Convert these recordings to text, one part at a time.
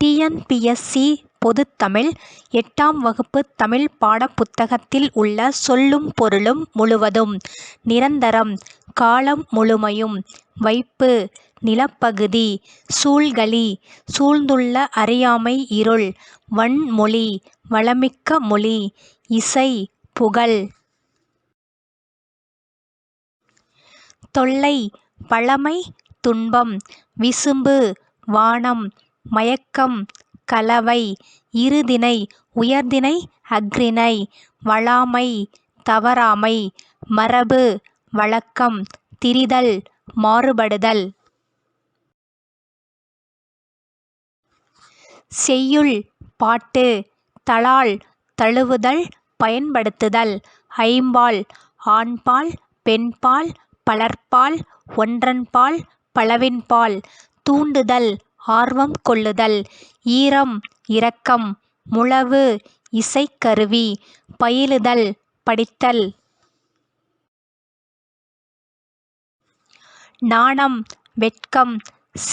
TNPSC பொதுத்தமிழ் எட்டாம் வகுப்பு தமிழ் பாடப்புத்தகத்தில் உள்ள சொல்லும் பொருளும் முழுவதும் நிரந்தரம் காலம் முழுமையும் வைப்பு நிலப்பகுதி சூழ்களி சூழ்ந்துள்ள அறியாமை இருள் வன்மொழி வளமிக்க மொழி இசை புகழ். தொல்லை பழமை துன்பம் விசும்பு வானம் மயக்கம் கலவை இருதிணை உயர்திணை அஃறிணை வழாமை தவறாமை மரபு வழக்கம் திரிதல் மாறுபடுதல். செய்யுள் பாட்டு தலால் தழுவுதல் பயன்படுத்துதல். ஐம்பால் ஆண்பால் பெண்பால் பலர்பால் ஒன்றன்பால் பலவின்பால். தூண்டுதல் ஆர்வம் கொள்ளுதல் ஈரம் இரக்கம் முழவு இசைக்கருவி பயிலுதல் படித்தல். நாணம் வெட்கம்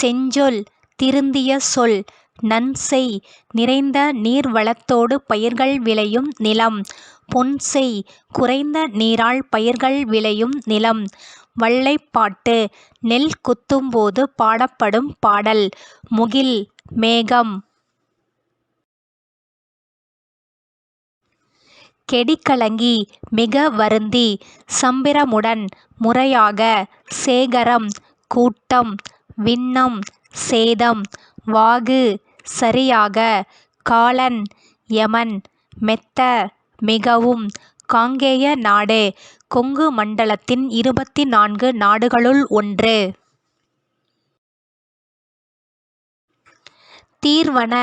செஞ்சொல் திருந்திய சொல் நன்செய் நிறைந்த நீர்வளத்தோடு பயிர்கள் விளையும் நிலம் பொன்செய் குறைந்த நீரால் பயிர்கள் விளையும் நிலம் வல்லைப்பாட்டு நெல் குத்தும்போது பாடப்படும் பாடல். முகில் மேகம். கெடிகலங்கி மிக வருந்தி. சம்பிரமுடன் முறையாக. சேகரம் கூட்டம். விண்ணம் சேதம். வாகு சரியாக. காலன் எமன் மெத்த மிகவும். காங்கேய நாடு. கொங்கு மண்டலத்தின் இருபத்தி நான்கு நாடுகளுள் ஒன்று. தீர்வன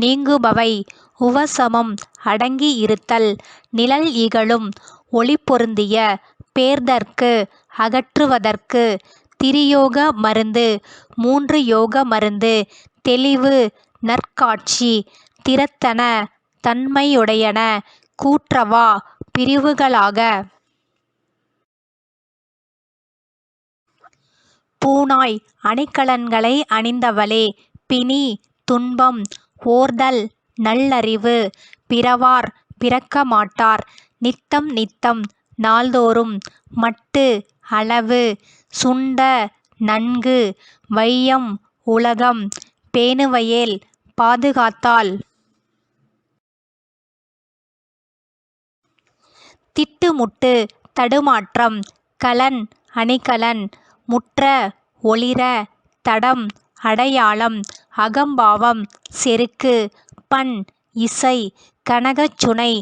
நீங்குபவை. உவசமம் அடங்கி இருத்தல். நிழல் இகழும். ஒளி பொருந்திய பேர்தற்கு அகற்றுவதற்கு. திரியோக மருந்து. மூன்று யோக மருந்து. தெளிவு நற்காட்சி. திறத்தன தன்மையுடையன. கூற்றவா பிரிவுகளாக. பூனாய் அணிகலன்களை அணிந்தவளே பிணி துன்பம் ஓர்தல் நல்லறிவு பிறவார் பிறக்க மாட்டார் நித்தம் நித்தம் நாள்தோறும் மட்டு அளவு சுண்ட நன்கு வையம் உலகம் பேணுவையேல் பாதுகாத்தால். திட்டுமுட்டு தடுமாற்றம் கலன் அணிகலன் முற்ற ஒளிர தடம் அடையாளம் அகம்பாவம் செருக்கு பண் இசை கனகச்சுனை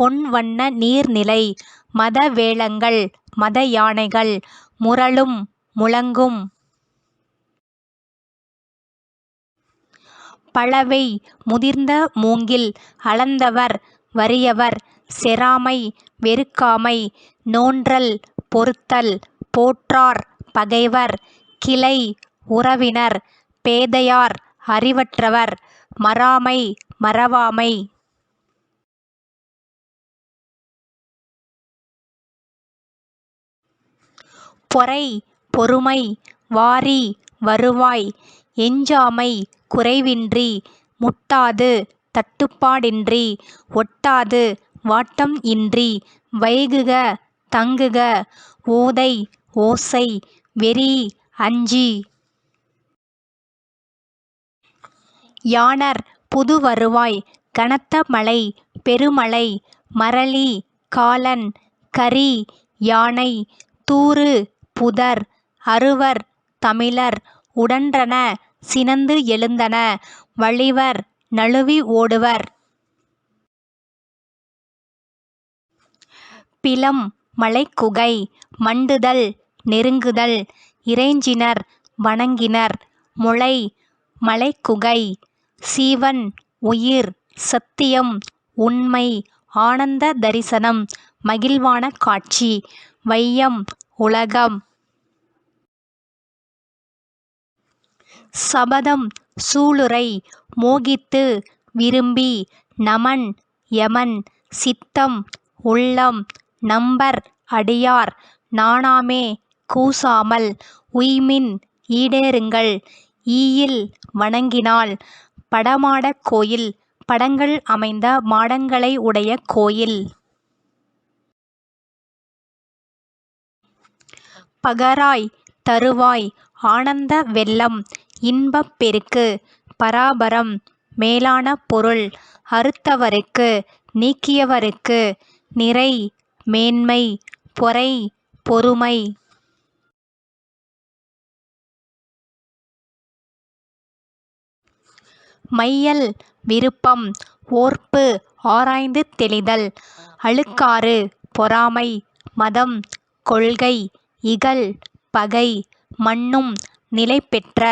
பொன்வண்ண நீர்நிலை மதவேளங்கள் மத யானைகள் முரளும் முழங்கும். பலவை முதிர்ந்த மூங்கில் அளந்தவர் வறியவர் செராமை வெறுக்காமை நோன்றல் பொறுத்தல் போற்றார் பகைவர் கிளை உறவினர் பேதையார் அறிவற்றவர் மறாமை மறவாமை. பொறை பொறுமை வாரி வருவாய் எஞ்சாமை குறைவின்றி முட்டாது தட்டுப்பாடின்றி ஒட்டாது வாட்டம் இன்றி வைகுக தங்குக ஓதை ஓசை வெறி அஞ்சி. யாணர் புதுவருவாய் கனத்த மழை பெருமழை மரளி காலன் கரி யானை தூறு புதர் அருவர் தமிழர் உடன்றன சினந்து எழுந்தன வழிவர் நழுவி ஓடுவர். பிலம் மலைக்குகை மண்டுதல் நெருங்குதல் இறைஞ்சினர் வணங்கினர் முளை மலைக்குகை சீவன் உயிர் சத்தியம் உண்மை ஆனந்த தரிசனம் மகிழ்வான காட்சி வையம் உலகம். சபதம் சூளுரை மோகித்து விரும்பி நமன் யமன் சித்தம் உள்ளம் நம்பர் அடியார் நாணாமே கூசாமல் உய்மின் ஈடேறுங்கள் ஈயில் வணங்கினால் படமாடக் கோயில் படங்கள் அமைந்த மாடங்களை உடைய கோயில். பகராய் தருவாய் ஆனந்த வெள்ளம் இன்பப் பெருக்கு பராபரம் மேலான பொருள் அறுத்தவருக்கு நீக்கியவருக்கு நிறை மேன்மை பொறை பொறுமை. மையல் விருப்பம் ஓர்ப்பு ஆராய்ந்து தெளிதல் அழுக்காறு பொறாமை மதம் கொள்கை இகல் பகை மன்னும் நிலைபெற்ற